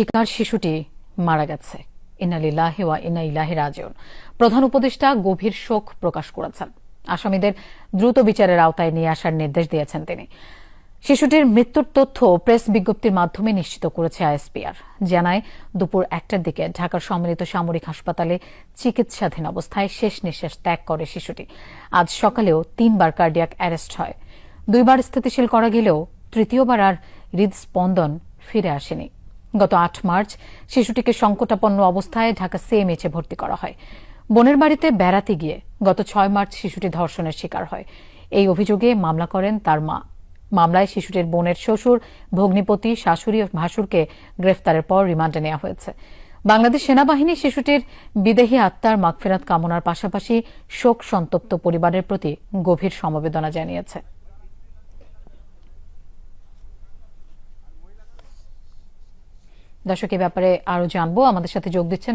শিকার শিশুটি মারা গেছে। প্রধান উপদেষ্টা গভীর শোক প্রকাশ করেছেন। আসামিদের দ্রুত বিচারের আওতায় নিয়ে আসার নির্দেশ দিয়েছেন তিনি। শিশুটির মৃত্যুর তথ্য প্রেস বিজ্ঞপ্তির মাধ্যমে নিশ্চিত করেছে আইএসপিআর। জানায়, দুপুর একটার দিকে ঢাকার সম্মিলিত সামরিক হাসপাতালে চিকিৎসাধীন অবস্থায় শেষ নিঃশ্বাস ত্যাগ করে শিশুটি। আজ সকালেও তিনবার কার্ডিয়াক অ্যারেস্ট হয়। দুইবার স্থিতিশীল করা গেলেও তৃতীয়বার আর হৃদস্পন্দন ফিরে আসেনি। গত আট মার্চ শিশুটিকে সংকটাপন্ন অবস্থায় ঢাকা সিএমএইচে ভর্তি করা হয়। বোনের বাড়িতে বেড়াতে গিয়ে গত ছয় মার্চ শিশুটি ধর্ষণের শিকার হয়। এই অভিযোগে মামলা করেন তার মা। মামলায় শিশুটির বোনের শ্বশুর, ভগ্নিপতি, শাশুড়ি ও ভাসুরকে গ্রেফতারের পর রিমান্ডে নেওয়া হয়েছে। বাংলাদেশ সেনাবাহিনী শিশুটির বিদেহী আত্মার মাগফেরাত কামনার পাশাপাশি শোক সন্তপ্ত পরিবারের প্রতি গভীর সমবেদনা জানিয়েছে। দর্শক এ ব্যাপারে আরও জানব। আমাদের সাথে যোগ দিচ্ছেন